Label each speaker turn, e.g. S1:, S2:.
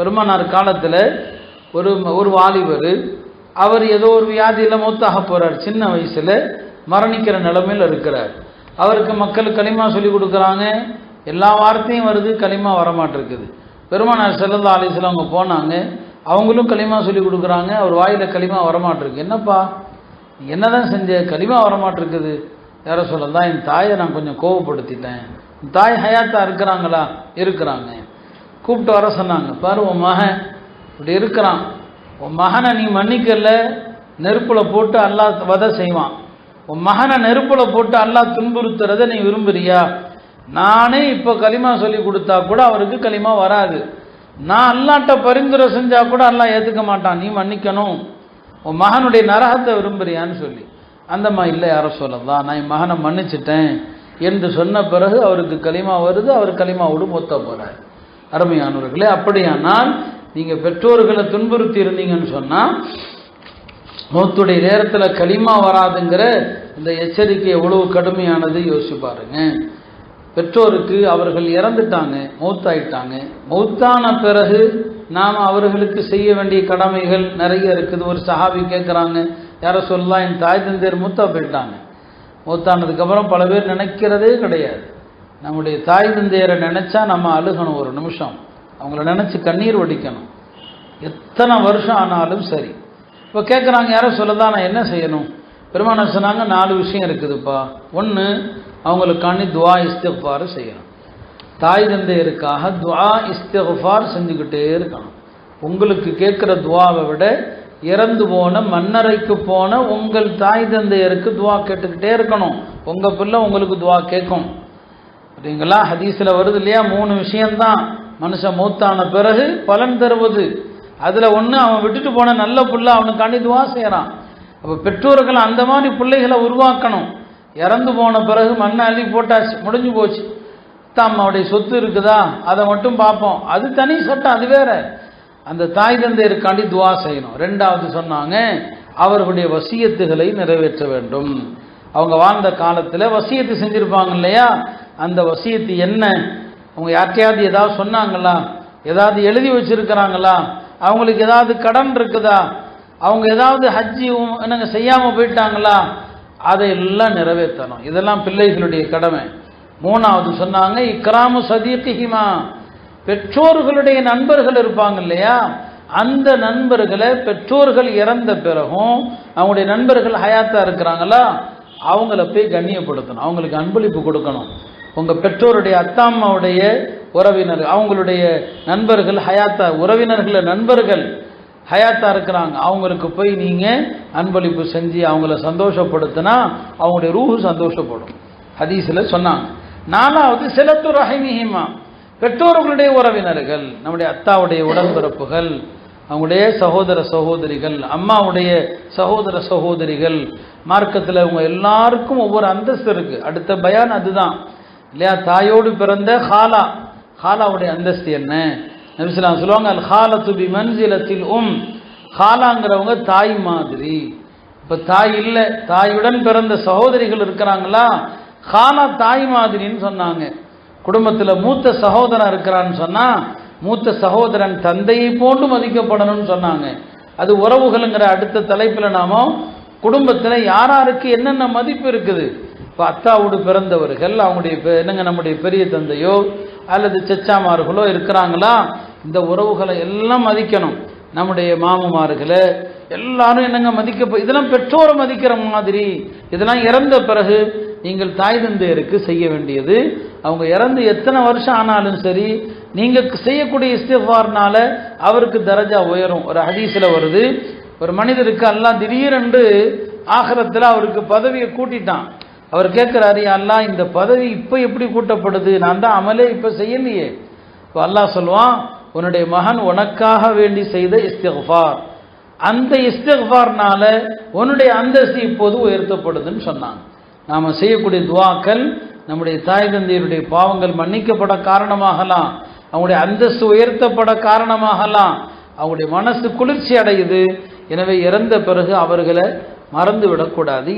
S1: பெருமானார் காலத்தில் ஒரு ஒரு வாலிபர் அவர் ஏதோ ஒரு வியாதியில் மூத்தாக போகிறார் சின்ன வயசில் மரணிக்கிற நிலமையில் இருக்கிறார். அவருக்கு மக்கள் களிமா சொல்லி கொடுக்குறாங்க. எல்லா வார்த்தையும் வருது களிமா வரமாட்டிருக்குது. பெருமானார் செல்லல்லா அலிஸ்லாம் அவங்க போனாங்க. அவங்களும் களிமா சொல்லி கொடுக்குறாங்க. அவர் வாயில் களிமா வரமாட்டிருக்கு. என்னப்பா என்ன என்னதான் செஞ்ச? களிமா வரமாட்டிருக்குது. யாரோ சொல்லலாம் என் தாயை நான் கொஞ்சம் கோவப்படுத்திட்டேன். தாய் ஹயாத்தா இருக்கிறாங்களா? இருக்கிறாங்க. கூப்பிட்டு வர சொன்னாங்க. பாரு உன் மகன் இப்படி இருக்கிறான். உன் மகனை நீ மன்னிக்கல. நெருப்பில் போட்டு அல்லாஹ் வதை செய்வான். உன் மகனை நெருப்பில் போட்டு அல்லா துன்புறுத்துறதை நீ விரும்புறியா? நானே இப்போ களிமா சொல்லி கொடுத்தா கூட அவருக்கு களிமா வராது. நான் அல்லாட்ட பரிந்துரை செஞ்சால் கூட அல்லாஹ் ஏற்றுக்க மாட்டான். நீ மன்னிக்கணும். உன் மகனுடைய நரகத்தை விரும்புறியான்னு சொல்லி. அந்தம்மா இல்லை யாரோ சொல்லலாம் நான் என் மகனை மன்னிச்சிட்டேன் என்று சொன்ன பிறகு அவருக்கு களிமா வருது. அவர் களிமாவோடு மொத்த போகிறார் அருமையானவர்களே அப்படியானால் நீங்கள் பெற்றோர்களை துன்புறுத்தி இருந்தீங்கன்னு சொன்னால் மௌத்துடைய நேரத்தில் களிமா வராதுங்கிற இந்த எச்சரிக்கை எவ்வளவு கடுமையானது யோசிச்சு பாருங்க. பெற்றோருக்கு அவர்கள் இறந்துட்டாங்க மௌத்தாயிட்டாங்க. மௌத்தான பிறகு நாம் அவர்களுக்கு செய்ய வேண்டிய கடமைகள் நிறைய இருக்குது. ஒரு சஹாபி கேட்குறாங்க யாரை சொல்லலாம் என் தாய் தந்தையர் மூத்தா போயிட்டாங்க. மூத்தானதுக்கப்புறம் பல பேர் நினைக்கிறதே கிடையாது. நம்முடைய தாய் தந்தையரை நினச்சா நம்ம அழுகணும் ஒரு நிமிஷம். அவங்கள நினச்சி கண்ணீர் வடிக்கணும். எத்தனை வருஷம் ஆனாலும் சரி. இப்போ கேட்குறாங்க யாரோ சொல்லதான் நான் என்ன செய்யணும்? பெருமானார் சொன்னாங்க நாலு விஷயம் இருக்குதுப்பா. ஒன்று அவங்களுக்காண்டி துவா இஸ்திஃபார் செய்யணும். தாய் தந்தையருக்காக துவா இஸ்திஃபார் செஞ்சுக்கிட்டே இருக்கணும். உங்களுக்கு கேட்குற துவாவை விட இறந்து போன மன்னரைக்கு போன உங்கள் தாய் தந்தையருக்கு துவா கேட்டுக்கிட்டே இருக்கணும். உங்கள் பிள்ளை உங்களுக்கு துவா கேட்கும். சரிங்களா ஹதீஸில் வருது இல்லையா? மூணு விஷயம்தான். மனுஷன் மூத்தான பிறகு பலன் தருவது. அதில் ஒன்று அவன் விட்டுட்டு போன நல்ல பிள்ளை அவனுக்காண்டி துவா செய்கிறான் அப்போ பெற்றோர்கள் அந்த மாதிரி பிள்ளைகளை உருவாக்கணும். இறந்து போன பிறகு மண்ணை அள்ளி போட்டாச்சு முடிஞ்சு போச்சு. அம்மாவுடைய சொத்து இருக்குதா? அதை மட்டும் பார்ப்போம். அது தனி சட்டம் அது வேற. அந்த தாய் தந்தையருக்காண்டி துவா செய்யணும். ரெண்டாவது சொன்னாங்க அவர்களுடைய வசியத்துகளை நிறைவேற்ற வேண்டும். அவங்க வாழ்ந்த காலத்தில் வசியத்து செஞ்சுருப்பாங்க இல்லையா? அந்த வசியத்து என்ன? அவங்க யார்கிட்டயாவது ஏதாவது சொன்னாங்களா? ஏதாவது எழுதி வச்சுருக்கிறாங்களா? அவங்களுக்கு ஏதாவது கடன் இருக்குதா? அவங்க ஏதாவது ஹஜ்ஜி என்னங்க செய்யாமல் போயிட்டாங்களா? அதையெல்லாம் நிறைவேற்றணும். இதெல்லாம் பிள்ளைகளுடைய கடமை. மூணாவது சொன்னாங்க இக்ராமு சதீகிமா பெற்றோர்களுடைய நண்பர்கள் இருப்பாங்க இல்லையா? அந்த நண்பர்களை பெற்றோர்கள் இறந்த பிறகும் அவங்களுடைய நண்பர்கள் ஹயாத்தா இருக்கிறாங்களா? அவங்கள போய் கண்ணியப்படுத்தணும். அவங்களுக்கு அன்பளிப்பு கொடுக்கணும். உங்கள் பெற்றோருடைய அத்தா அம்மாவுடைய உறவினர் அவங்களுடைய நண்பர்கள் ஹயாத்தா உறவினர்கள் நண்பர்கள் ஹயாத்தா இருக்கிறாங்க. அவங்களுக்கு போய் நீங்கள் அன்பளிப்பு செஞ்சு அவங்கள சந்தோஷப்படுத்தினா அவங்களுடைய ரூஹு சந்தோஷப்படும். ஹதீஸில் சொன்னாங்க. நாலாவது சிலத்து ரஹிமிஹிமா. பெற்றோர்களுடைய உறவினர்கள் நம்முடைய அத்தாவுடைய உடன்பிறப்புகள் அவங்களுடைய சகோதர சகோதரிகள் அம்மாவுடைய சகோதர சகோதரிகள் மார்க்கத்தில் அவங்க எல்லாருக்கும் ஒவ்வொரு அந்தஸ்து இருக்குது அடுத்த பயான் அதுதான். இல்லையா? தாயோடு பிறந்த ஹாலா. ஹாலாவுடைய அந்தஸ்து என்ன? நபிஸ்லாம் சொல்லுவாங்க அல் ஹால துபி மன்சிலத்தில் உம். ஹாலாங்கிறவங்க தாய் மாதிரி. இப்போ தாய் இல்லை தாயுடன் பிறந்த சகோதரிகள் இருக்கிறாங்களா? ஹாலா தாய் மாதிரின்னு சொன்னாங்க. குடும்பத்தில் மூத்த சகோதரன் இருக்கிறான்னு சொன்னால் மூத்த சகோதரன் தந்தையை போன்று மதிக்கப்படணும்னு சொன்னாங்க. அது உறவுகளுங்கிற அடுத்த தலைப்பில் நாம குடும்பத்தில் யாராருக்கு என்னென்ன மதிப்பு இருக்குது? இப்போ அத்தாவோடு பிறந்தவர்கள் அவங்களுடைய என்னங்க நம்முடைய பெரிய தந்தையோ அல்லது செச்சாமார்களோ இருக்கிறாங்களா? இந்த உறவுகளை எல்லாம் மதிக்கணும். நம்முடைய மாமமார்களை எல்லாரும் என்னங்க மதிக்க இதெல்லாம் பெற்றோரை மதிக்கிற மாதிரி. இதெல்லாம் இறந்த பிறகு நீங்கள் தாய் தந்தையருக்கு செய்ய வேண்டியது. அவங்க இறந்து எத்தனை வருஷம் ஆனாலும் சரி நீங்கள் செய்யக்கூடிய இஸ்திஃபார்னால அவருக்கு தரஜா உயரும். ஒரு ஹதீஸில் வருது ஒரு மனிதருக்கு எல்லாம் திடீரென்று ஆகரத்தில் அவருக்கு பதவியை கூட்டிட்டான். அவர் கேட்குறாரு அல்லாஹ் இந்த பதவி இப்போ எப்படி கூட்டப்படுது? நான் தான் அமலே இப்போ செய்யலையே. இப்போ அல்லாஹ் சொல்லுவான் உன்னுடைய மகன் உனக்காக வேண்டி செய்த இஸ்திஃபார் அந்த இஸ்திஃபார்னால உன்னுடைய அந்தஸ்து இப்போது உயர்த்தப்படுதுன்னு சொன்னாங்க. நாம் செய்யக்கூடிய துவாக்கள் நம்முடைய தாய் தந்தையருடைய பாவங்கள் மன்னிக்கப்பட காரணமாகலாம். அவங்களுடைய அந்தஸ்து உயர்த்தப்பட காரணமாகலாம். அவங்களுடைய மனசு குளிர்ச்சி அடையுது எனவே இறந்த பிறகு அவர்களை மறந்து விடக்கூடாது